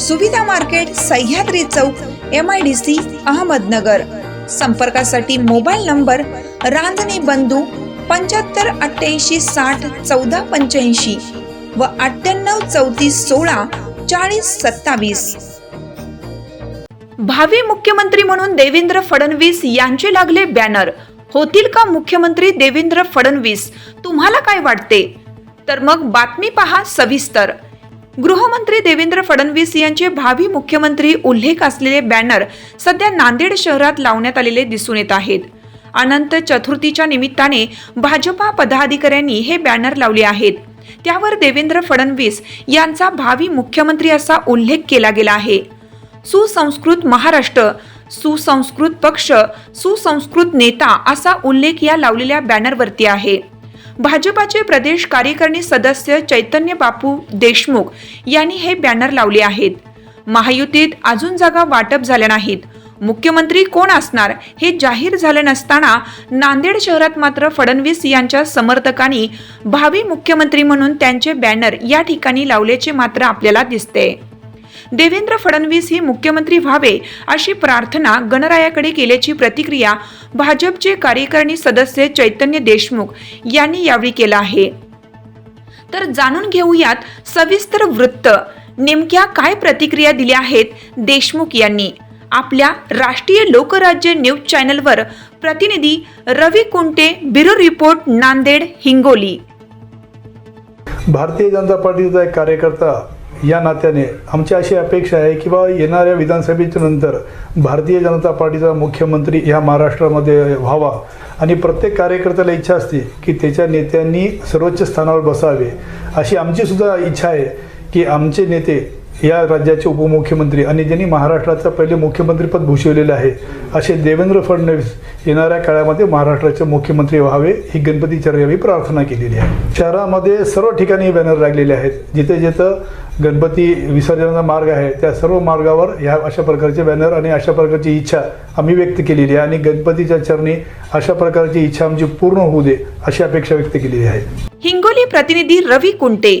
सुविधा market Sahyadri Chowk M I D C Ahmednagar. संपर्कासाठी mobile number Ranjane बंधू पंच्याहत्तर अठ्ठ्याऐंशी साठ चौदा पंच्याऐंशी व अठ्ठ्याण्णव चौतीस सोळा चाळीस सत्तावीस. भावी मुख्यमंत्री म्हणून देवेंद्र फडणवीस यांचे लागले बॅनर. होतील का मुख्यमंत्री देवेंद्र फडणवीस? तुम्हाला काय वाटते? तर मग बातमी पहा सविस्तर. गृहमंत्री देवेंद्र फडणवीस यांचे भावी मुख्यमंत्री उल्लेख असलेले बॅनर सध्या नांदेड शहरात लावण्यात आलेले दिसून येत आहेत. अनंत चतुर्थीच्या निमित्ताने भाजपा पदाधिकाऱ्यांनी हे बॅनर लावले आहेत. त्यावर देवेंद्र फडणवीस यांचा भावी मुख्यमंत्री असा उल्लेख केला गेला आहे. सुसंस्कृत महाराष्ट्र सुसंस्कृत पक्ष सुसंस्कृत नेता असा उल्लेख या लावलेल्या बॅनरवरती आहे. भाजपाचे प्रदेश कार्यकारिणी सदस्य चैतन्य बापू देशमुख यांनी हे बॅनर लावले आहेत. महायुतीत अजून जागा वाटप झाल्या नाहीत. मुख्यमंत्री कोण असणार हे जाहीर झालं नसताना नांदेड शहरात मात्र फडणवीस यांच्या समर्थकांनी भावी मुख्यमंत्री म्हणून त्यांचे बॅनर या ठिकाणी लावल्याचे मात्र आपल्याला दिसते. देवेंद्र फडणवीस हे मुख्यमंत्री व्हावे अशी प्रार्थना गणरायाकडे केल्याची प्रतिक्रिया भाजपचे कार्यकारिणी सदस्य चैतन्य देशमुख यांनी यावेळी केला आहे. तर जाणून घेऊयात सविस्तर वृत्त. नेमक्या काय प्रतिक्रिया दिल्या आहेत देशमुख यांनी? आपल्या राष्ट्रीय लोकराज्य न्यूज चॅनलवर प्रतिनिधी रवी कुंटे ब्युरो रिपोर्ट नांदेड हिंगोली. भारतीय जनता पार्टीचा एक कार्यकर्ता या नात्याने. आमची अशी अपेक्षा आहे की बा येणाऱ्या विधानसभेच्या नंतर भारतीय जनता पार्टीचा मुख्यमंत्री ह्या महाराष्ट्रामध्ये व्हावा. आणि प्रत्येक कार्यकर्त्याला इच्छा असते की त्याच्या नेत्यांनी सर्वोच्च स्थानावर बसावे. अशी आमची सुद्धा इच्छा आहे की आमचे नेते या राज्याचे उपमुख्यमंत्री आणि ज्यांनी महाराष्ट्राचं पहिले मुख्यमंत्रीपद भूषवलेलं आहे असे देवेंद्र फडणवीस येणाऱ्या काळामध्ये महाराष्ट्राचे मुख्यमंत्री व्हावे ही गणपती चर्यावी प्रार्थना केलेली आहे. शहरामध्ये सर्व ठिकाणी बॅनर लागलेले आहेत. जिथे जिथं गणपती विसर्जनाचा मार्ग आहे त्या सर्व मार्गावर ह्या अशा प्रकारचे बॅनर आणि अशा प्रकारची इच्छा आम्ही व्यक्त केलेली आहे आणि गणपतीच्या चरणी अशा प्रकारची इच्छा आमची पूर्ण होऊ दे अशी अपेक्षा व्यक्त केलेली आहे. हिंगोली प्रतिनिधी रवी कुंटे